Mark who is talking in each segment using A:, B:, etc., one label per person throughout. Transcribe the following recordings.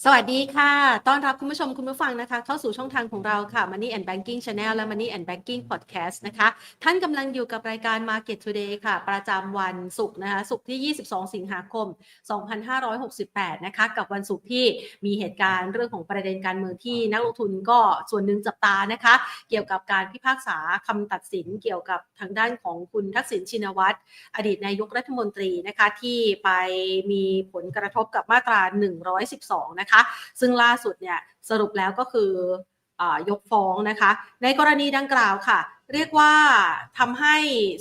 A: สวัสดีค่ะ ต้อนรับคุณผู้ชมคุณผู้ฟังนะคะ เข้าสู่ช่องทางของเราค่ะ Money and Banking Channel และ Money and Banking Podcast นะคะ ท่านกำลังอยู่กับรายการ Market Today ค่ะ ประจำวันศุกร์นะคะ ศุกร์ที่ 22 สิงหาคม 2568 นะคะ กับวันศุกร์ที่มีเหตุการณ์เรื่องของประเด็นการเมืองที่นักลงทุนก็ส่วนหนึ่งจับตานะคะ เกี่ยวกับการพิพากษาคำตัดสินเกี่ยวกับทางด้านของคุณทักษิณชินวัตร อดีตนายกรัฐมนตรีนะคะที่ไปมีผลกระทบกับมาตรา 112นะคะ ซึ่งล่าสุดเนี่ยสรุปแล้วก็คืออยกฟ้องนะคะ ในกรณีดังกล่าวค่ะเรียกว่าทำให้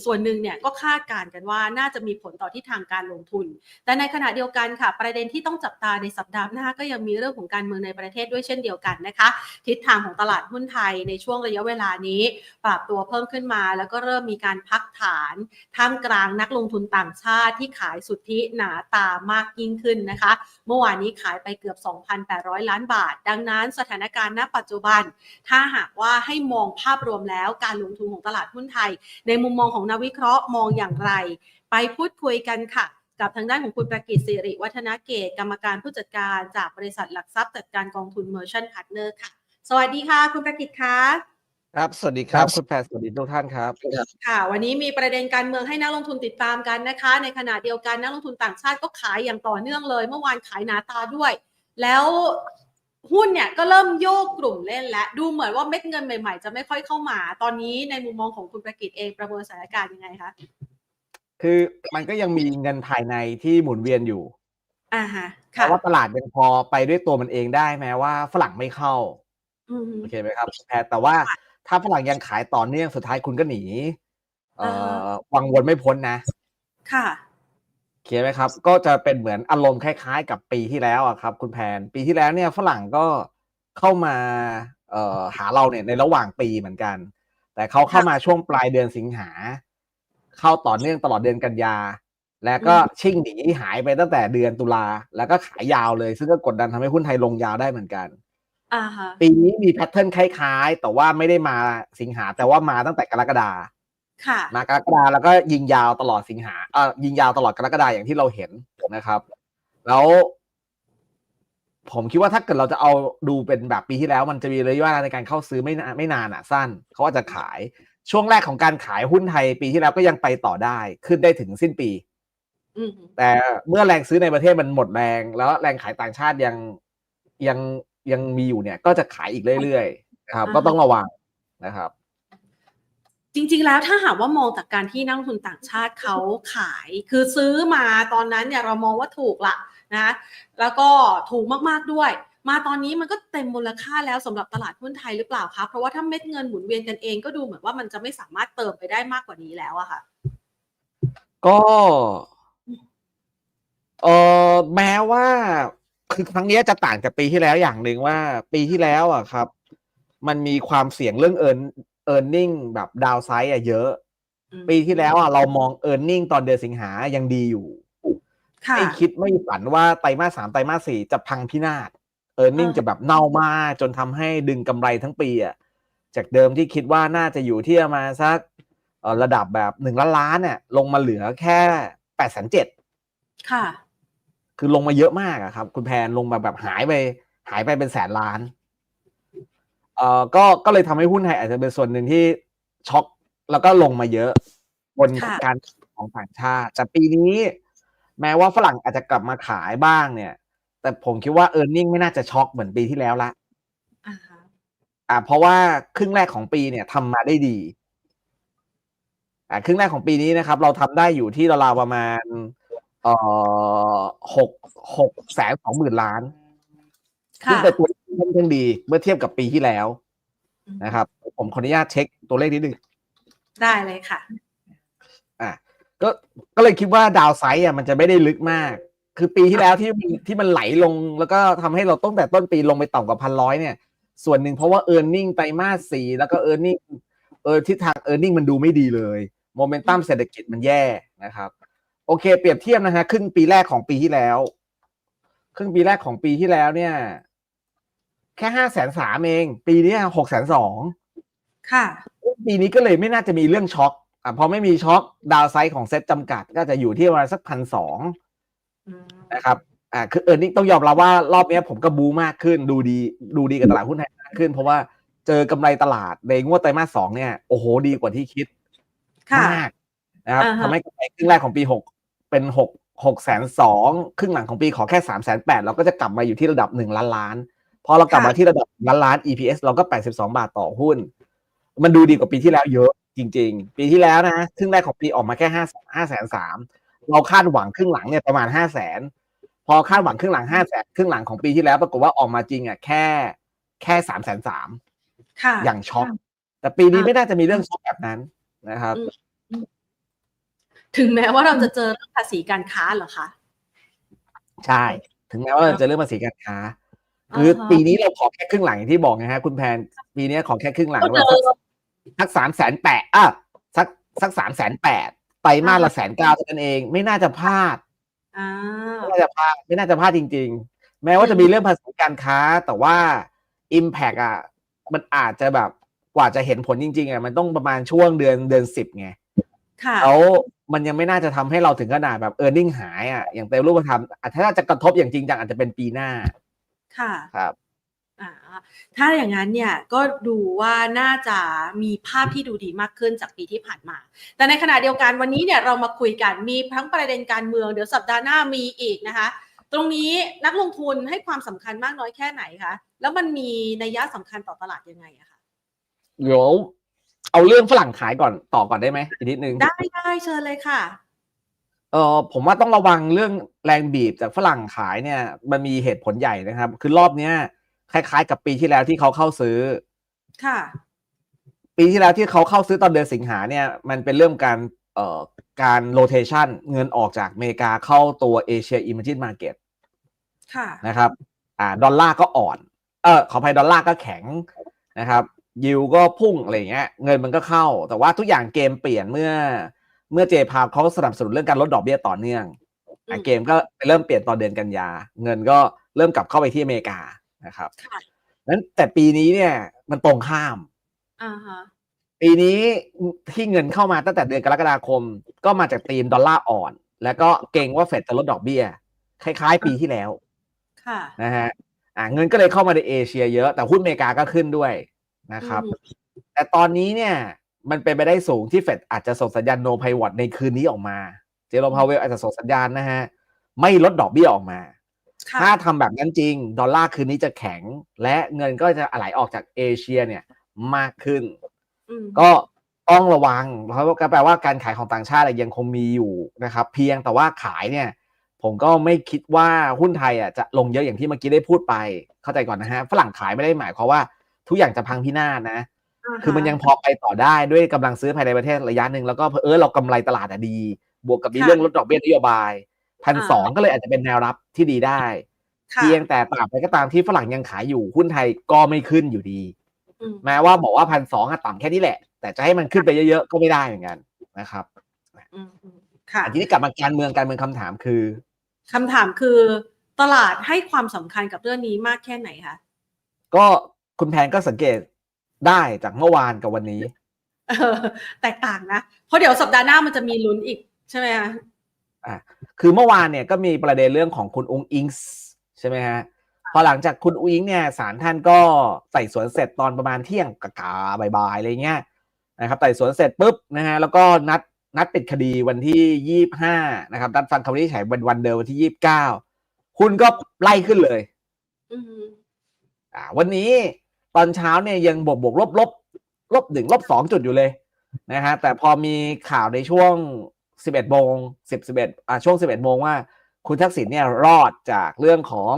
A: ส่วนหนึ่งเนี่ยก็คาดการณ์กันว่าน่าจะมีผลต่อทิศทางการลงทุน แต่ในขณะเดียวกันค่ะ ประเด็นที่ต้องจับตาในสัปดาห์หน้าก็ยังมีเรื่องของการเมืองในประเทศด้วยเช่นเดียวกันนะคะ ทิศทางของตลาดหุ้นไทยในช่วงระยะเวลานี้ ปรับตัวเพิ่มขึ้นมา แล้วก็เริ่มมีการพักฐานท่ามกลางนักลงทุนต่างชาติที่ขายสุทธิหนาตามากยิ่งขึ้นนะคะ เมื่อวานนี้ขายไปเกือบ 2,800 ล้านบาท ดังนั้นสถานการณ์ณปัจจุบัน ถ้าหากว่าให้มองภาพรวมแล้วการลงทุนของตลาดหุ้นไทย ในมุมมองของนักวิเคราะห์มองอย่างไร ไปพูดคุยกันค่ะ กับทางด้านของคุณประกิตสิริวัฒนาเกตกรรมการผู้จัดการจากบริษัทหลักทรัพย์จัดการกองทุนเมอร์ชันพาร์ทเนอร์ค่ะ สวัสดีค่ะ คุณประกิตคะ
B: ครับ สวัสดีครับ
C: ครับ
B: คุณแพรสวัสดีทุกท่านครับ
A: ค่ะ วันนี้มีประเด็นการเมืองให้นักลงทุนติดตามกันนะคะ ในขณะเดียวกันนักลงทุนต่างชาติก็ขายอย่างต่อเนื่องเลย เมื่อวานขายหนาตาด้วย แล้ว หุ้นเนี่ยก็เริ่มโยกกลุ่มเล่นแล้วดูเหมือนว่าเม็ดเงินใหม่ๆ จะไม่ค่อยเข้ามา ตอนนี้ในมุมมองของคุณประกิตเองประเมินสถานการณ์ยังไงคะ
B: คือมันก็ยังมีเงินภายในที่หมุนเวียนอยู่
A: อ่าฮะ
B: เพ
A: ค่ะ
B: ราะว่าตลาดยังพอไปด้วยตัวมันเองได้แม้ว่าฝรั่งไม่เข้า
A: อืม
B: โอเคไหมครับแพรแต่ว่าถ้าฝรั่งยังขายต่อเนื่องสุดท้ายคุณก็หนี เอ่
A: อ่า
B: อวังวนไม่พ้นนะ
A: ค่ะ
B: โอเคไหมครับ ก็จะเป็นเหมือนอารมณ์คล้ายๆ กับปีที่แล้วอะครับ คุณแพนปีที่แล้วเนี่ยฝรั่งก็เข้ามาเอ่อหาเราเนี่ยในระหว่างปีเหมือนกัน แต่เขาเข้ามาช่วงปลายเดือนสิงหา เข้าต่อเนื่องตลอดเดือนกันยา แล้วก็
A: อืม
B: ชิ่งหนีหายไปตั้งแต่เดือนตุลาแล้วก็ขายยาวเลย ซึ่งก็กดดันทำให้หุ้นไทยลงยาวได้เหมือนกัน
A: อ่าฮะ
B: ปีนี้มีแพทเทิร์นคล้ายๆ แต่ว่าไม่ได้มาสิงหาแต่ว่ามาตั้งแต่กรกฎา
A: ค่ะ
B: มากรกฎาแล้วก็ยิงยาวตลอดสิงหาเอ่อยิงยาวตลอดกรกฎาอย่างที่เราเห็นนะครับ แล้ว ผมคิดว่าถ้าเกิดเราจะเอาดูเป็นแบบปีที่แล้ว มันจะมีระยะเวลาในการเข้าซื้อไม่นานไม่นานอะ สั้นเขาอาจจะขายช่วงแรกของการขายหุ้นไทยปีที่แล้วก็ยังไปต่อได้ขึ้นได้ถึงสิ้นปี
A: อืม
B: แต่เมื่อแรงซื้อในประเทศมันหมดแรง แล้วแรงขายต่างชาติยังยังยังมีอยู่เนี่ย ก็จะขายอีกเรื่อยๆนะครับ ก็ต้องระวังนะครับ
A: จริงๆ แล้วถ้าหากว่ามองจากการที่นักลงทุนต่างชาติเขาขาย คือซื้อมาตอนนั้นเนี่ยเรามองว่าถูกละนะแล้วก็ถูกมากๆด้วย มาตอนนี้มันก็เต็มมูลค่าแล้วสำหรับตลาดหุ้นไทยหรือเปล่าคะเพราะว่าถ้าเม็ดเงินหมุนเวียนกันเองก็ดูเหมือนว่ามันจะไม่สามารถเติมไปได้มากกว่านี้แล้วอะค่ะ
B: ก็เออแม้ว่าคือครั้งนี้จะต่างจากปีที่แล้วอย่างหนึ่งว่า ปีที่แล้วอะครับ มันมีความเสี่ยงเรื่องเอิร์น เอิร์เน็งแบบดาวไซด์อะเยอะ
A: อืม
B: ปีที่แล้วอะเรามองเอิร์เน็งตอนเดือนสิงหายังดีอยู่
A: ค่ะ
B: ไม่คิดไม่ฝันว่าไตรมาสสามไตรมาสสี่จะพังพินาศเอิร์เน็ง
A: อ่า
B: จะแบบเน่ามากจนทำให้ดึงกำไรทั้งปีอะจากเดิมที่คิดว่าน่าจะอยู่ที่ประมาณสักเอ่อระดับแบบหนึ่งล้านล้านเนี่ยลงมาเหลือแค่แปดแสนเจ็ด
A: ค่ะ
B: คือลงมาเยอะมากอะครับ คุณแพนลงมาแบบหายไป หายไปเป็นแสนล้าน เอ่อก็ก็เลยทำให้หุ้นไทยอาจจะเป็นส่วนหนึ่งที่ช็อกแล้วก็ลงมาเยอะบน
A: ค่ะ
B: การของต่างชาติแต่ปีนี้ แม้ว่าฝรั่งอาจจะกลับมาขายบ้างเนี่ย แต่ผมคิดว่า e a r n i n g ไม่น่าจะช็อกเหมือนปีที่แล้วละ
A: อ่าฮะ
B: อ่าเพราะว่าครึ่งแรกของปีเนี่ยทำมาได้ดีอ่าครึ่งแรกของปีนี้นะครับ เราทำได้อยู่ที่ราวๆประมาณเอ่อหกหกแสนสองหมื่นล้านซึ่ง
A: ค่ะ
B: เป็นตัวเลขที่ ค่อนข้างดีเมื่อเทียบกับปีที่แล้ว
A: อืม
B: นะครับ ผมขออนุญาตเช็คตัวเลขนิดนึง
A: ได้เลยค่ะ
B: อะก็ก็เลยคิดว่าดาวไซด์อะมันจะไม่ได้ลึกมาก คือปีที่แล้วที่มันที่มันไหลลง แล้วก็ทำให้เราตั้งแต่ต้นปีลงไปต่ำกว่าพันร้อยเนี่ย ส่วนหนึ่งเพราะว่า e a r n i n g ไตรมาสสี่แล้วก็ e a r n i n g เออทิศทาง e a r n i n g มันดูไม่ดีเลยโมเมนตัมเศรษฐกิจมันแย่นะครับ โอเค เปรียบเทียบนะฮะครึ่งปีแรกของปีที่แล้ว ครึ่งปีแรกของปีที่แล้วเนี่ย แค่ห้าแสนสามเอง ปีนี้หกแสนสอง
A: ค่ะ
B: ปีนี้ก็เลยไม่น่าจะมีเรื่องช็อคอะพอไม่มีช็อคดาวไซด์ของเซ็ตจำกัด ก็จะอยู่ที่ประมาณสักพันสอง
A: อืม
B: นะครับอ่าคือเออร์เน็งต้องยอมรับว่ารอบเนี้ยผมก็บูมากขึ้น ดูดีดูดีกับตลาดหุ้นไทยมากขึ้น เพราะว่าเจอกำไรตลาดในงวดไตรมาสสองเนี่ย โอ้โหดีกว่าที่คิด
A: ค่ะ
B: มากนะครับ
A: อ่าฮะ
B: ทำให้กำไรครึ่งแรกของปีหกเป็นหกหกแสนสองครึ่งหลังของปีขอแค่สามแสนแปดเราก็จะกลับมาอยู่ที่ระดับหนึ่งล้านล้าน พอเรากลับมาที่ระดับล้านล้าน EPS เราก็แปดสิบสองบาทต่อหุ้น มันดูดีกว่าปีที่แล้วเยอะจริง ๆ ปีที่แล้วนะครึ่งแรกของปีออกมาแค่ห้าห้าแสนสามเราคาดหวังครึ่งหลังเนี่ยประมาณห้าแสนพอคาดหวังครึ่งหลังห้าแสนครึ่งหลังของปีที่แล้วปรากฏว่าออกมาจริงอะแค่แค่สามแสนสาม
A: ค่ะ
B: อย่างช็อกแต่ปีนี้
A: อ่า
B: ไม่น่าจะมีเรื่องช็อกแบบนั้นนะครับ
A: อืมถึงแม้ว่าเราจะเจอเรื่องภาษีการค้าเหรอคะ
B: ใช่ ถึงแม้ว่าเราจะเรื่องภาษีการค้า คืออา
A: ฮะ
B: ปีนี้เราขอแค่ครึ่งหลังอย่างที่บอกนะฮะคุณแพนปีนี้ขอแค่ครึ่งหลัง
A: ก็เจ
B: ว่า
A: อ
B: สักสักสามแสนแปดอะสักสักสามแสนแปดไตรมาสละแสนเก้าเท่านั้นเอง ไม่น่าจะพลาด
A: อ่า
B: ไม่น่าจะพลาดไม่น่าจะพลาดจริง ๆ แม้ว่าจะมีเรื่องภาษีการค้า แต่ว่า Impact อะมันอาจจะแบบกว่าจะเห็นผลจริงๆอะมันต้องประมาณช่วงเดือนเดือนสิบไง
A: ค่ะ
B: แล้วมันยังไม่น่าจะทำให้เราถึงขนาดแบบเออร์เน็งหายอะอย่างเต็มรูปธรรมอะถ้าจะกระทบอย่างจริงจังอาจจะเป็นปีหน้า
A: ค่ะ
B: ครับ
A: อ่าถ้าอย่างนั้นเนี่ยก็ดูว่าน่าจะมีภาพที่ดูดีมากขึ้นจากปีที่ผ่านมา แต่ในขณะเดียวกันวันนี้เนี่ยเรามาคุยกันมีทั้งประเด็นการเมืองเดี๋ยวสัปดาห์หน้ามีอีกนะคะ ตรงนี้นักลงทุนให้ความสำคัญมากน้อยแค่ไหนคะแล้วมันมีนัยยะสำคัญต่อตลาดยังไงอะคะ
B: เดี๋ยวเอาเรื่องฝรั่งขายก่อนต่อก่อนได้ไหมอีกนิดนึง
A: ได้ได้เชิญเลยค่ะ
B: เออผมว่าต้องระวังเรื่องแรงบีบจากฝรั่งขายเนี่ย มันมีเหตุผลใหญ่นะครับ คือรอบเนี้ยคล้ายๆ กับปีที่แล้วที่เขาเข้าซื้อ
A: ค่ะ
B: ปีที่แล้วที่เขาเข้าซื้อตอนเดือนสิงหาเนี่ย มันเป็นเรื่องการเอ่อการโ o เ a ชันเงินออกจากอเมริกาเข้าตัวเอเชียอิมเมจินมาเก็ต
A: ค่ะ
B: นะครับ อ่า ดอลลาร์ก็อ่อน เออขออภัยดอลลาร์ก็แข็งนะครับ ยิวก็พุ่งอะไรอย่างเงี้ย เงินมันก็เข้า แต่ว่าทุกอย่างเกมเปลี่ยนเมื่อ เมื่อเจพาวเขาสนับสนุนเรื่องการลดดอกเบี้ยต่อเนื่องอะ
A: อืม
B: เกมก็เริ่มเปลี่ยนตอนเดือนกันยา เงินก็เริ่มกลับเข้าไปที่อเมริกานะครับ
A: ค่ะ
B: นั้นแต่ปีนี้เนี่ยมันตรงข้าม
A: อ่าฮะ
B: ปีนี้ที่เงินเข้ามาตั้งแต่เดือนกรกฎาคม ก็มาจากธีมดอลลาร์อ่อน แล้วก็เก่งว่าเฟดจะลดดอกเบี้ย คล้ายๆ ปีที่แล้ว
A: ค่ะ
B: นะฮะอ่าเงินก็เลยเข้ามาในเอเชียเยอะแต่หุ้นอเมริกาก็ขึ้นด้วยนะครับ
A: อืม
B: แต่ตอนนี้เนี่ย มันเป็นไปได้สูงที่เฟดอาจจะส่งสัญญาณโนไพวอตในคืนนี้ออกมา เจอร์โรพาวเวลอาจจะส่งสัญญาณนะฮะ ไม่ลดดอกเบี้ยออกมา
A: ค่ะ
B: ถ้าทำแบบนั้นจริง ดอลลาร์คืนนี้จะแข็ง และเงินก็จะไหลออกจากเอเชียเนี่ยมากขึ้น
A: อืม
B: ก็ต้องระวัง เพราะก็แปลว่าการขายของต่างชาติอะยังคงมีอยู่นะครับ เพียงแต่ว่าขายเนี่ย ผมก็ไม่คิดว่าหุ้นไทยอะจะลงเยอะอย่างที่เมื่อกี้ได้พูดไป เข้าใจก่อนนะฮะ ฝรั่งขายไม่ได้หมายความว่าทุกอย่างจะพังพินาศนะา
A: ฮะ
B: คือมันยังพอไปต่อได้ด้วยกำลังซื้อภายในประเทศระยะหนึ่งแล้วก็เผออเรากำไรตลาดอะดี บวกกับมี
A: ค่ะ
B: เรื่องลดดอกเบี้ยนโยบายพันสอง
A: อ่า
B: ก็เลยอาจจะเป็นแนวรับที่ดีได้
A: ค่ะ
B: เพียงแต่ตราบใดก็ตามที่ฝรั่งยังขายอยู่หุ้นไทยก็ไม่ขึ้นอยู่ดี
A: อืม
B: แม้ว่าบอกว่าพันสองต่ำแค่นี้แหละ แต่จะให้มันขึ้นไปเยอะๆก็ไม่ได้เหมือนกันนะครับ
A: อืมอืมค่ะ
B: อันนี้กลับมาการเมืองการเมืองคำถามคือ
A: คำถามคือตลาดให้ความสำคัญกับเรื่องนี้มากแค่ไหนคะ
B: ก็คุณแพนก็สังเกต ได้จากเมื่อวานกับวันนี้
A: เออแตกต่างนะ เพราะเดี๋ยวสัปดาห์หน้ามันจะมีลุ้นอีกใช่ไหมคะ
B: คือเมื่อวานเนี่ยก็มีประเด็นเรื่องของคุณองค์อิงส์ใช่ไหมฮะพอหลังจากคุณอุ้งอิงเนี่ยศาลท่านก็ไต่สวนเสร็จตอนประมาณเที่ยงกะๆบ่ายๆอะไรเงี้ยนะครับไต่สวนเสร็จปุ๊บนะฮะแล้วก็นัดนัดปิดคดีวันที่ยี่ห้านะครับนัดฟังคำวินิจฉัยวันวันเดิมวันที่ยี่บเก้าหุ้นก็ไล่ขึ้นเลย
A: อืม
B: อ่าวันนี้ ตอนเช้าเนี่ยยังบวกบวกลบลบลบหนึ่งลบสองจุดอยู่เลยนะฮะแต่พอมีข่าวในช่วงสิบเอ็ดโมงสิบสิบเอ็ดอ่าช่วงสิบเอ็ดโมงว่า คุณทักษิณเนี่ยรอดจากเรื่องของ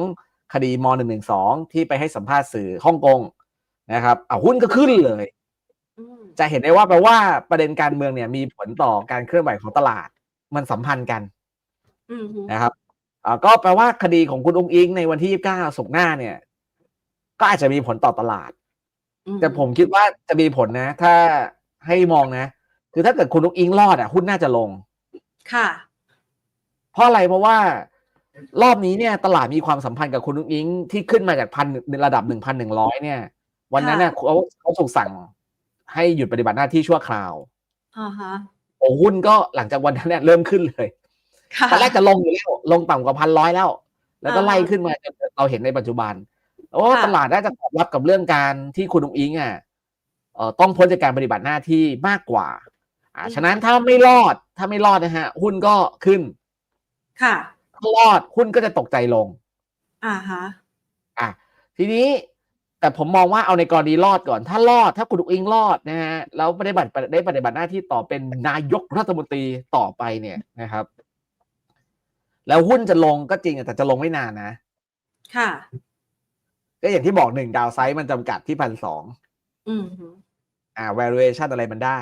B: คดีมหนึ่งหนึ่งสองที่ไปให้สัมภาษณ์สื่อฮ่องกงนะครับอ่าหุ้นก็ขึ้นเลย
A: อืม
B: จะเห็นได้ว่าแปลว่าประเด็นการเมืองเนี่ยมีผลต่อการเคลื่อนไหวของตลาด มันสัมพันธ์กัน
A: อืม
B: นะครับอ่าก็แปลว่าคดีของคุณอุ้งอิงในวันที่ยี่สิบเก้าสุกร์หน้าเนี่ย ก็อาจจะมีผลต่อตลาด
A: อื
B: แต่ผมคิดว่าจะมีผลนะ ถ้าให้มองนะ คือถ้าเกิดคุณนุกอิงรอดอะหุ้นน่าจะลง
A: ค่ะ
B: เพราะอะไรเพราะว่า รอบนี้เนี่ยตลาดมีความสัมพันธ์กับคุณนุกอิงที่ขึ้นมาจากพันระดับหนึ่งพันหนึ่งร้อยเนี่ย วันนั้นเนี่ยเขาเขาถูกสั่งให้หยุดปฏิบัติหน้าที่ชั่วคราว
A: อ่าฮะ
B: โอ้หุ้นก็หลังจากวันนั้นเนี่ยเริ่มขึ้นเลย
A: ค่ะ
B: ตอนแรกจะลงอยู่แล้วลงต่ำกว่าพันร้อยแล้ว แล้วก็
A: อ่า
B: ไล่ขึ้นมาจนเราเห็นในปัจจุบัน โอ้
A: ค่ะ
B: ตลาดน่าจะตอบรับกับเรื่องการที่คุณอุ้งอิงอะเอ่อต้องพ้นจากการปฏิบัติหน้าที่มากกว่า อ่า ฉะนั้นถ้าไม่รอดถ้าไม่รอดนะฮะ หุ้นก็ขึ้น
A: ค่ะ
B: ถ้ารอดหุ้นก็จะตกใจลง
A: อ่าฮะ
B: อะทีนี้แต่ผมมองว่าเอาในกรณีรอดก่อน ถ้ารอดถ้าคุณอุ้งอิงรอดนะฮะแล้วปฏิบัติได้ปฏิบัติหน้าที่ต่อเป็นนายกรัฐมนตรีต่อไปเนี่ยนะครับ แล้วหุ้นจะลงก็จริงอะแต่จะลงไม่นานนะ
A: ค่ะ
B: ก็อย่างที่บอกหนึ่งดาวไซด์มันจำกัดที่พันสอง
A: อืมฮึ
B: อ่า valuation อะไรมันได้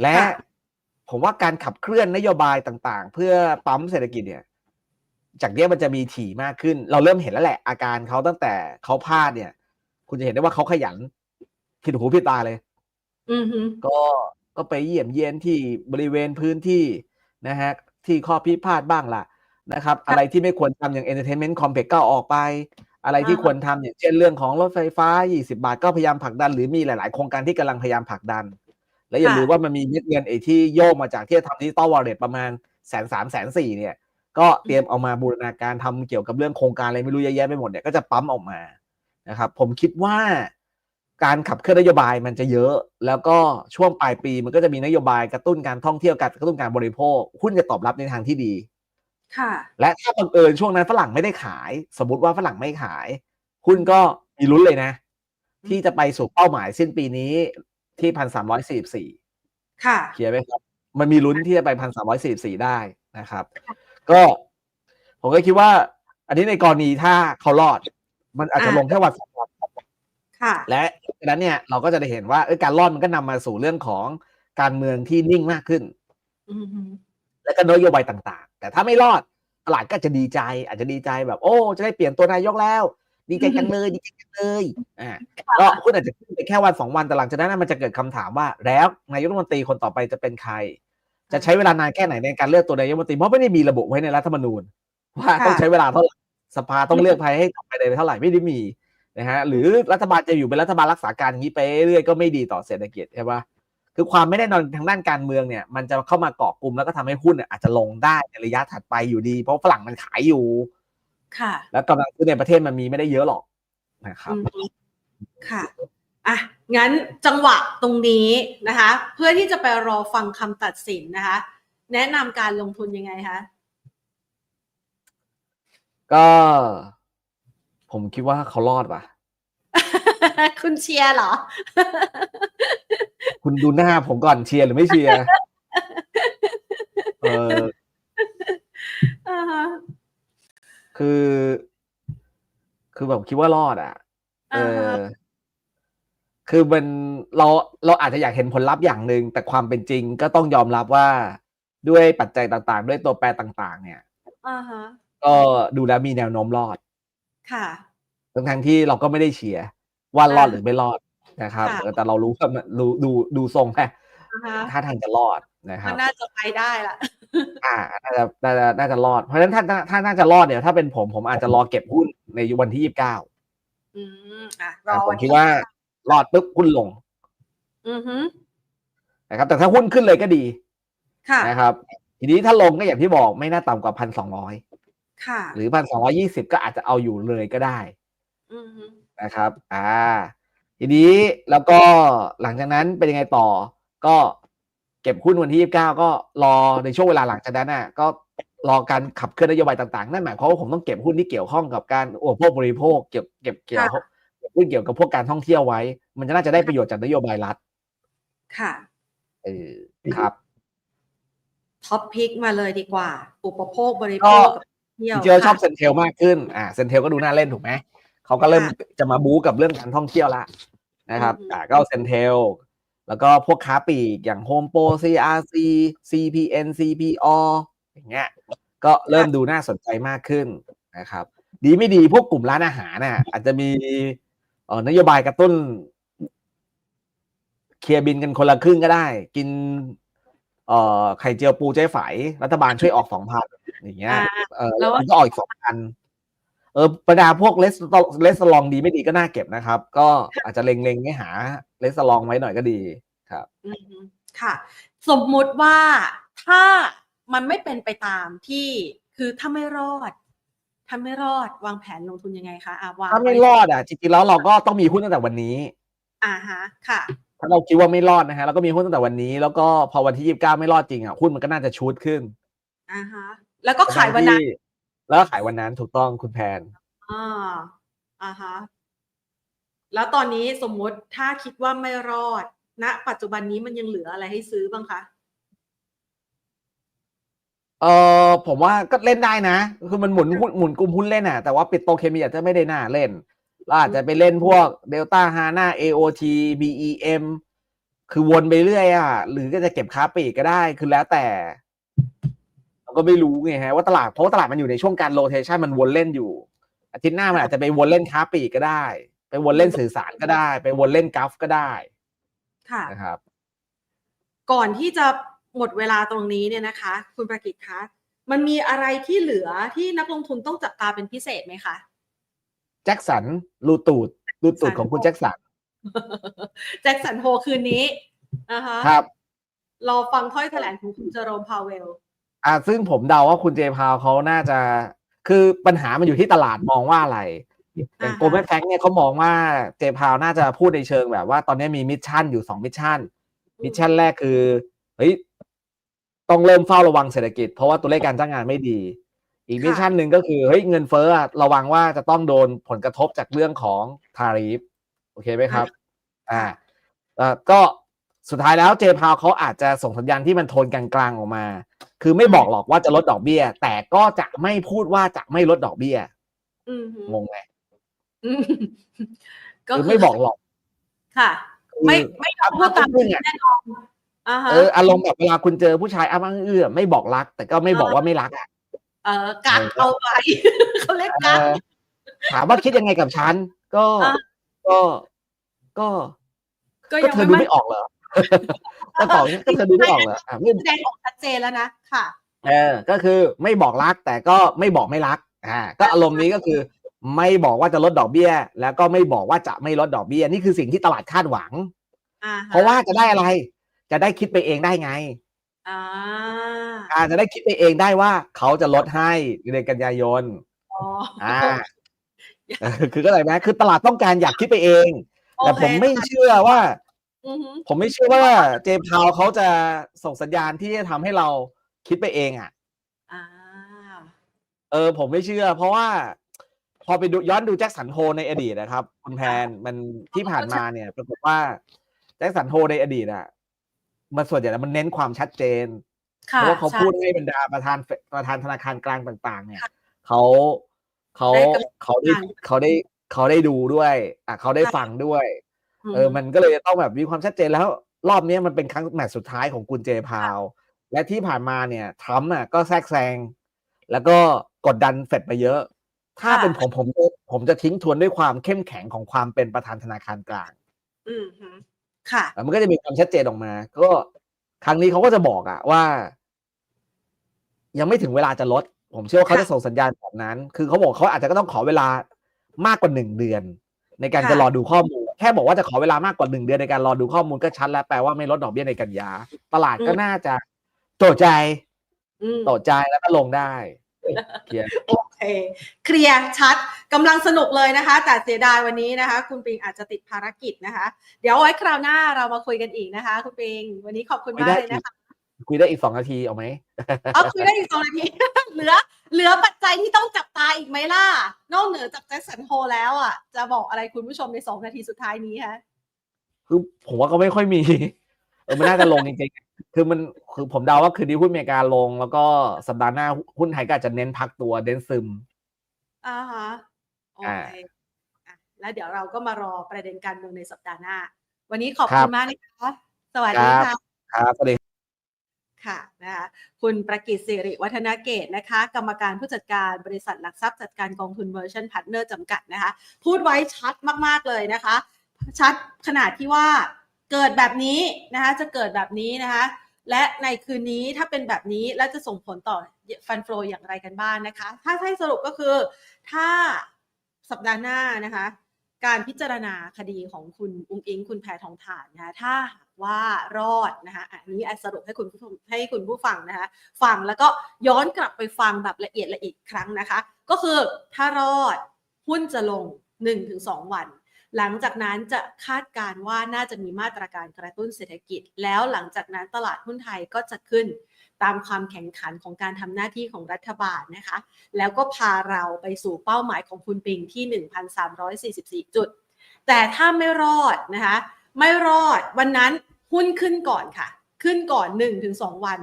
B: และ
A: ค่ะ
B: ผมว่าการขับเคลื่อนนโยบายต่างๆ เพื่อปั๊มเศรษฐกิจเนี่ย จากเนี้ยมันจะมีถี่มากขึ้น เราเริ่มเห็นแล้วแหละ อาการเขาตั้งแต่เขาพลาดเนี่ย คุณจะเห็นได้ว่าเขาขยันผิดหูผิดตาเลย
A: อืมฮึ
B: ก็ก็ไปเยี่ยมเยียนที่บริเวณพื้นที่นะฮะ ที่ข้อพิพาทบ้างล่ะนะครับ อะไรที่ไม่ควรทำอย่าง entertainment complex ก็เอาออกไป อะไรที่ควรทำอย่างเช่นเรื่องของรถไฟฟ้า 20 บาทก็พยายามผลักดัน หรือมีหลาย ๆ โครงการที่กำลังพยายามผลักดัน และอย่าลืมว่ามันมีเม็ดเงินไอ้ที่โยกมาจากที่จะทำดิจิตอลวอลเล็ตประมาณแสนสามแสนสี่เนี่ย ก็เตรียมเอามาบูรณาการทำเกี่ยวกับเรื่องโครงการอะไรไม่รู้เยอะแยะไปหมดเนี่ยก็จะปั๊มออกมานะครับ ผมคิดว่าการขับเคลื่อนนโยบายมันจะเยอะ แล้วก็ช่วงปลายปีมันก็จะมีนโยบายกระตุ้นการท่องเที่ยวการกระตุ้นการบริโภคหุ้นจะตอบรับในทางที่ดี
A: ค่ะ
B: และถ้าบังเอิญช่วงนั้นฝรั่งไม่ได้ขาย สมมติว่าฝรั่งไม่ขายหุ้นก็มีลุ้นเลยนะ ที่จะไปสู่เป้าหมายสิ้นปีนี้ที่พันสามร้อยสี่สี่
A: ค่ะ
B: เคลียร์ไหมครับ มันมีลุ้นที่จะไปพันสามร้อยสี่สี่ได้นะครับ ก็ผมก็คิดว่า อันนี้ในกรณีถ้าเขารอด มันอาจจะ
A: อะ
B: ลงแค่วันสองวัน
A: ค่ะ
B: และดังนั้นเนี่ยเราก็จะได้เห็นว่าเอ้ยการรอดมันก็นำมาสู่เรื่องของการเมืองที่นิ่งมากขึ้น
A: อืมฮึ
B: และก็นโยบายต่างๆ แต่ถ้าไม่รอดตลาดก็จะดีใจ อาจจะดีใจแบบ โอ้ จะได้เปลี่ยนตัวนายกแล้ว ดีใจจังเลยดีใจจังเลยอ่าก็คุณอาจจะขึ้นไปแค่วันสองวันแต่หลังจากนั้นนะมันจะเกิดคำถามว่า แล้วนายกรัฐมนตรีคนต่อไปจะเป็นใคร จะใช้เวลานานแค่ไหนในการเลือกตัวนายกรัฐมนตรีเพราะไม่ได้มีระบุไว้ในรัฐธรรมนูญ ว่าต้องใช้เวลาเท่าไหร่สภาต้องเลือกภายให้ภายในเท่าไหร่ไม่ได้มีนะฮะหรือรัฐบาลจะอยู่เป็นรัฐบาลรักษาการอย่างนี้ไปเรื่อยๆก็ไม่ดีต่อเศรษฐกิจใช่ปะ คือความไม่แน่นอนทางด้านการเมืองเนี่ย มันจะเข้ามาเกาะกลุ่มแล้วก็ทำให้หุ้นเนี่ยอาจจะลงได้ในระยะถัดไปอยู่ดี เพราะฝรั่งมันขายอยู่
A: ค่ะ
B: แล้วกำลังซื้อในประเทศมันมีไม่ได้เยอะหรอกนะครับ
A: อืมฮึค่ะอะงั้นจังหวะตรงนี้นะคะ เพื่อที่จะไปรอฟังคำตัดสินนะคะ แนะนำการลงทุนยังไงคะ
B: ก็ ผมคิดว่าเขารอดว่ะ
A: คุณเชียร์เหรอ
B: คุณดูหน้าผมก่อนเชียร์หรือไม่เชียร์เออ
A: อ่าฮะ
B: คือ คือแบบคิดว่ารอดอะ เอ
A: อ่า
B: อ
A: ฮะ
B: คือมันเราเราอาจจะอยากเห็นผลลัพธ์อย่างหนึ่งแต่ความเป็นจริงก็ต้องยอมรับว่าด้วยปัจจัยต่างๆ ด้วยตัวแปรต่าง ๆ เนี่ย
A: อ่าฮะ
B: ก็ดูแล้วมีแนวโน้มรอด
A: ค่ะ
B: ทั้งทที่เราก็ไม่ได้เชียร์ ว่ารอด
A: อ่า
B: หรือไม่รอดนะครับ
A: ค่ะ
B: เออแต่เรารู้ว่ามันรู้ดูดูทรงแค่
A: อ่าฮะ
B: ถ้าทางจะรอดนะค
A: มั
B: รั
A: น
B: บ
A: น่าจะไปได้ละ
B: อ่าน่าจะน่าจะน่าจะรอดเพราะฉะนั้นถ้าถ้าถ้าน่าจะรอดเนี่ยถ้าเป็นผมผมอาจจะรอเก็บหุ้นในวันที่ยี่สิบเก้า
A: อืมอะรอ
B: ผม
A: วัน
B: คิดว่ารอดปุ๊บหุ้นลง
A: อือฮึ
B: นะครับ แต่ถ้าหุ้นขึ้นเลยก็ดี
A: ค่ะ
B: นะครับ ทีนี้ถ้าลงก็อย่างที่บอกไม่น่าต่ำกว่าพันสองร้อย
A: ค่ะ
B: หรือพันสองร้อยี่สิบก็อาจจะเอาอยู่เลยก็ได้
A: อือฮึ
B: นะครับ อ่า ทีนี้แล้วก็หลังจากนั้นเป็นยังไงต่อ ก็เก็บหุ้นวันที่ยี่สิบเก้าก็รอในช่วงเวลาหลังจากนั้นน่ะ ก็รอการขับเคลื่อนนโยบายต่างๆ นั่นหมายความว่าผมต้องเก็บหุ้นที่เกี่ยวข้องกับการอุปโภคบริโภค เก็บเก็บเกี่ยวเก็บหุ้นเกี่ยวกับพวกการท่องเที่ยวไว้ มันจะน่าจะได้ประโยชน์จากนโยบายรัฐ
A: ค่ะ
B: เออ ครับ
A: ท็อปพิกมาเลยดีกว่า อุปโภคบริโภ
B: ก็
A: คกับเที่ยว
B: จริงๆชอบ
A: ค่ะ
B: เซนเทลมากขึ้น อ่า เซนเทลก็ดูน่าเล่นถูกไหม เขาก็เริ่ม
A: ค่ะ
B: จะมาบู๊กับเรื่องการท่องเที่ยวละนะครับ
A: อืม
B: อ่าก็เซนเทลแล้วก็พวกค้าปลีกอย่าง Home Pro CRC CPN CPO อย่างเงี้ยก็เริ่มดูน่าสนใจมากขึ้นนะครับ ดีไม่ดีพวกกลุ่มร้านอาหารน่ะ อาจจะมีเอ่อนโยบายกระตุ้น เคลียร์บินกันคนละครึ่งก็ได้ กิน เอ่อไข่เจียวปูเจ๊ไฝรัฐบาลช่วยออกสองพันอย่างเงี้ย
A: อ่า
B: เออ
A: แล้
B: แล้ว
A: ว
B: มันก็ออกอีกสองพัน เออบรรดาพวกเลสเลสลองดีไม่ดีก็น่าเก็บนะครับ ก็อาจจะเล็งๆให้หาเลสลองไว้หน่อยก็ดีครับ
A: อือฮึค่ะ สมมุติว่าถ้ามันไม่เป็นไปตามที่คือถ้าไม่รอดถ้าไม่รอดวางแผนลงทุนยังไงคะอ่าวาง
B: ถ้าไม่
A: ว้
B: รอดอะจริงๆแล้วเราก็ต้องมีหุ้นตั้งแต่วันนี้
A: อ่าฮะ ค่ะ
B: ถ้าเราคิดว่าไม่รอดนะฮะเราก็มีหุ้นตั้งแต่วันนี้ แล้วก็พอวันที่ยี่สิบเก้าไม่รอดจริงอะหุ้นมันก็น่าจะชูดขึ้น
A: อ่าฮะแล้วก็ขายวันนั้น
B: ที่ แล้วก็ขายวันนั้นถูกต้องคุณแพน
A: อ่าอ่าฮะแล้วตอนนี้สมมุติถ้าคิดว่าไม่รอดณปัจจุบันนี้มันยังเหลืออะไรให้ซื้อบ้างคะ
B: เออผมว่าก็เล่นได้นะ คือมันหมุนหุ้นหมุนกลุ่มหุ้นเล่นอะ แต่ว่าปิดโตรเคมีอาจจะไม่ได้น่าเล่นเราอาจจะไปเล่นพวกเดลต้าฮาน่า AOT BEM คือวนไปเรื่อยอะ หรือก็จะเก็บค้าปลีกก็ได้ คือแล้วแต่เรา ก็ไม่รู้ไงฮะว่าตลาดเพราะว่าตลาดมันอยู่ในช่วงการโรเทชันมันวนเล่นอยู่ อาทิตย์หน้ามันอาจจะไปวนเล่นค้าปลีกก็ได้ ไปวนเล่นสื่อสารก็ได้ ไปวนเล่นกราฟก็ได้
A: ค่ะ
B: นะครับ
A: ก่อนที่จะหมดเวลาตรงนี้เนี่ยนะคะ คุณประกิตคะมันมีอะไรที่เหลือที่นักลงทุนต้องจับตาเป็นพิเศษไหมคะ
B: แจ็คสันรูตูดรูตูดของคุณแจ็คสัน
A: แจ็คสันโฮคืนนี้นะคะ
B: ครับ
A: รอฟังถ้อยแถลงของคุณเจอโรมพาวเวล
B: อ่าซึ่งผมเดาว่าคุณเจพาวเขาน่าจะ คือปัญหามันอยู่ที่ตลาดมองว่าอะไรอย่าง
A: อ่าฮะ
B: โกลแมนแฟงเนี่ยเขามองว่าเจพาวน่าจะพูดในเชิงแบบว่าตอนนี้มีมิชชั่นอยู่สองมิชชั่น มิชชั่นแรกคือเฮ้ยต้องเริ่มเฝ้าระวังเศรษฐกิจ เพราะว่าตัวเลขการจ้างงานไม่ดี อีก
A: ค่ะ
B: มิชชั่นหนึ่งก็คือเฮ้ยเงินเฟ้ออะระวังว่าจะต้องโดนผลกระทบจากเรื่องของทาริฟโอเคไหมครับ อ่าเอ่อก็ สุดท้ายแล้วเจพาวเขาอาจจะส่งสัญญาณที่มันโทนกลางๆออกมา คือไม่บอกหรอกว่าจะลดดอกเบี้ย แต่ก็จะไม่พูดว่าจะไม่ลดดอกเบี้ย
A: อืมฮึ
B: งงไหม
A: อืมก็
B: คือไม่บอกหรอก
A: ค่ะ
B: คือ
A: ไม่ไม่ยอมพูดตามจริง
B: อะ
A: แน่นอนอ่าฮะ
B: เอออารมณ์แบบเวลาคุณเจอผู้ชายอ้ำอ้างเอื้อไม่บอกรัก แต่ก็ไม่บอกว่าไม่รักอะ
A: เออกัดเอาไว้เขาเรียก
B: เอ
A: กัด
B: อถามว่าคิดยังไงกับฉันก็
A: อะ
B: ก็ก็
A: ก็
B: ก็
A: ยัง
B: เธอ
A: ไม่
B: ดู
A: มั่น
B: ไม่ออกเหรอ ก็ตอบอย่างนี้ก็เธอดูไม่ออกเหรออะไม่
A: แสดงออกชัดเจนแล้วนะค่ะ
B: เออก็คือไม่บอกรักแต่ก็ไม่บอกไม่รักอ่าก็อารมณ์นี้ก็คือ ไม่บอกว่าจะลดดอกเบี้ย แล้วก็ไม่บอกว่าจะไม่ลดดอกเบี้ยนี่คือสิ่งที่ตลาดคาดหวัง
A: อ่าฮ
B: เพราะว่าจะได้อะไร จะได้คิดไปเองได้ไง
A: อ่า
B: อาจะได้คิดไปเองได้ว่าเขาจะลดให้ในเดือนกันยายน
A: อ๋อ
B: อ่าเออคือก็อะไรไหมคือตลาดต้องการอยากคิดไปเอง แต่
A: โอเค
B: ผมไม่เชื่อว่า
A: อือฮึ
B: ผมไม่เชื่อว่าเจมส์พาวเขาจะส่งสัญญาณที่จะทำให้เราคิดไปเองอะ
A: อ่า
B: เออ ผมไม่เชื่อ เพราะว่าพอไปดูย้อนดูแจ็คสันโฮในอดีตนะครับ คุณแพนมันที่ผ่านมาเนี่ย ปรากฏว่าแจ็คสันโฮในอดีตอะมันส่วนใหญ่แล้วมันเน้นความชัดเจนเพ
A: ค่ะ
B: ราะว่าเขา
A: ใช่
B: พูดให้บรรดาประธานเฟประธานธนาคารกลางต่าง ๆ เนี่ยเขาเขา
A: ได้กำลัง
B: เขาได้
A: การ
B: เขาได้เขาได้ดูด้วย อะเขาได้
A: ค่ะ
B: ฟังด้วย เออมันก็เลยจะต้องแบบมีความชัดเจนแล้วรอบนี้มันเป็นครั้งแมตช์สุดท้ายของกุนเจพาว และที่ผ่านมาเนี่ยทรัมป์อะก็แทรกแซง แล้วก็กดดันเฟดไปเยอะ ถ้า
A: ค่ะ
B: เป็นผมผมจะผมจะทิ้งทวนด้วยความเข้มแข็งของความเป็นประธานธนาคารกลาง
A: อืมฮึค่ะ
B: แล้วมันก็จะมีความชัดเจนออกมา ก็ครั้งนี้เขาก็จะบอกอะว่า ยังไม่ถึงเวลาจะลด ผมเชื่อว่าเขา
A: ค่ะ
B: จะส่งสัญญาณแบบนั้น คือเขาบอกเขาอาจจะก็ต้องขอเวลามากกว่าหนึ่งเดือน ในการ
A: ค่ะ
B: จะรอดูข้อมูล แค่บอกว่าจะขอเวลามากกว่าหนึ่งเดือนในการรอดูข้อมูลก็ชัดแล้วแปลว่าไม่ลดดอกเบี้ยในกันยา ตลาดก็น่าจะโตใจ
A: อืม
B: โตใจแล้วก็ลงได้เคลียร์
A: โอเคเคลียร์ชัดกำลังสนุกเลยนะคะ แต่เสียดายวันนี้นะคะ คุณปิงอาจจะติดภารกิจนะคะ เดี๋ยวเอาไว้คราวหน้าเรามาคุยกันอีกนะคะ คุณปิง วันนี้ขอบคุณมากเลยนะคะ
B: คุยได้อีกสองนาทีเอาไหม
A: เอาคุยได้อีกสองนาที เหลือ เหลือปัจจัยที่ต้องจับตาอีกไหมล่ะ นอกเหนือจากแจ็คสันโฮแล้วอะ จะบอกอะไรคุณผู้ชมในสองนาทีสุดท้ายนี้ฮะ
B: คือผมว่าก็ไม่ค่อยมี เออมันน่าจะลงจริงๆ คือมันคือผมเดาว่าคืนนี้หุ้นอเมริกาลง แล้วก็สัปดาห์หน้าหุ้นไทยก็อาจจะเน้นพักตัวเน้นซึม
A: อ่าฮะโอ
B: อ่า
A: เคอะแล้วเดี๋ยวเราก็มารอประเด็นการเมืองในสัปดาห์หน้า วันนี้ขอบ
B: ครั
A: คุ
B: บ
A: ณมากนะคะ สวัสดี
B: ครับ
A: ค่ะ
B: ครับสวัสดี
A: ค่ะนะคะคุณประกิตสิริวัฒนเกตนะคะ กรรมการผู้จัดการบริษัทหลักทรัพย์จัดการกองทุนเวอร์ชันพาร์ทเนอร์จำกัดนะคะ พูดไว้ชัดมาก ๆ เลยนะคะ ชัดขนาดที่ว่าเกิดแบบนี้นะคะจะเกิดแบบนี้นะคะและในคืนนี้ถ้าเป็นแบบนี้แล้วจะส่งผลต่อฟันโฟอย่างไรกันบ้างนะคะ ถ้าให้สรุปก็คือถ้าสัปดาห์หน้านะคะ การพิจารณาคดีของคุณอุ้งอิง คุณแพทองทานนะคะถ้าหา ว่ารอดนะคะอันนี้สรุปให้คุณผู้ชมให้คุณผู้ฟังนะคะฟังแล้วก็ย้อนกลับไปฟังแบบละเอียดละเอียดอีกครั้งนะคะ ก็คือถ้ารอดหุ้นจะลง 1-2 วัน หลังจากนั้นจะคาดการณ์ว่าน่าจะมีมาตรการกระตุ้นเศรษฐกิจ แล้วหลังจากนั้นตลาดหุ้นไทยก็จะขึ้นตามความแข่งขันของการทำหน้าที่ของรัฐบาลนะคะ แล้วก็พาเราไปสู่เป้าหมายของคุณปิงที่ 1,344 จุด แต่ถ้าไม่รอดนะคะ ไม่รอดวันนั้นหุ้นขึ้นก่อนค่ะ ขึ้นก่อน 1-2 วัน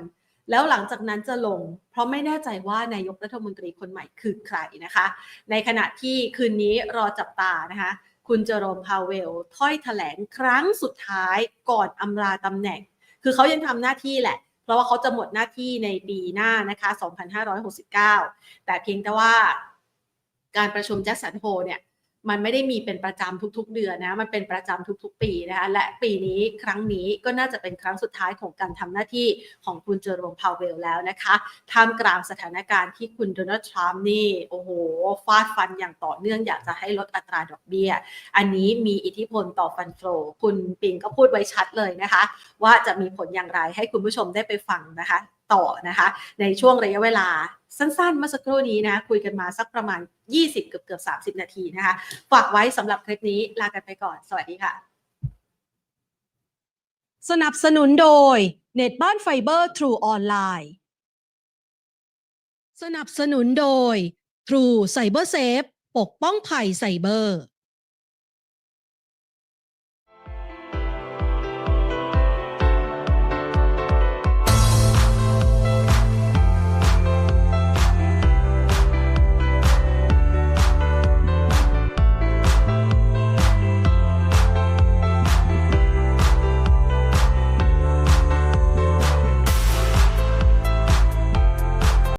A: แล้วหลังจากนั้นจะลง เพราะไม่แน่ใจว่านายกรัฐมนตรีคนใหม่คือใครนะคะ ในขณะที่คืนนี้รอจับตานะคะ คุณเจอโรมพาวเวลถ้อยแถลงครั้งสุดท้ายก่อนอำลาตำแหน่ง คือเขายังทำหน้าที่แหละเพราะว่าเขาจะหมดหน้าที่ในปีหน้านะคะ 2569 แต่เพียงแต่ว่าการประชุมแจ็คสันโฮเนี่ย มันไม่ได้มีเป็นประจำทุกๆ เดือนนะ มันเป็นประจำทุกๆ ปีนะคะ และปีนี้ครั้งนี้ก็น่าจะเป็นครั้งสุดท้ายของการทำหน้าที่ของคุณเจอโรมพาวเวลแล้วนะคะ ท่ามกลางสถานการณ์ที่คุณโดนัลด์ทรัมป์นี่ โอ้โห ฟาดฟันอย่างต่อเนื่องอยากจะให้ลดอัตราดอกเบี้ย อันนี้มีอิทธิพลต่อฟันโฟลคุณปิงก็พูดไว้ชัดเลยนะคะ ว่าจะมีผลอย่างไรให้คุณผู้ชมได้ไปฟังนะคะต่อนะคะในช่วงระยะเวลา สั้นๆ เมื่อสักครู่นี้นะคุยกันมาสักประมาณ 20 เกือบเกือบ30 นาทีนะคะ ฝากไว้สำหรับคลิปนี้ลากันไปก่อน สวัสดีค่ะ
C: สนับสนุนโดย เน็ตบ้านไฟเบอร์ True ออนไลน์สนับสนุนโดย True Cyber Safe ปกป้องภัยไซเบอร์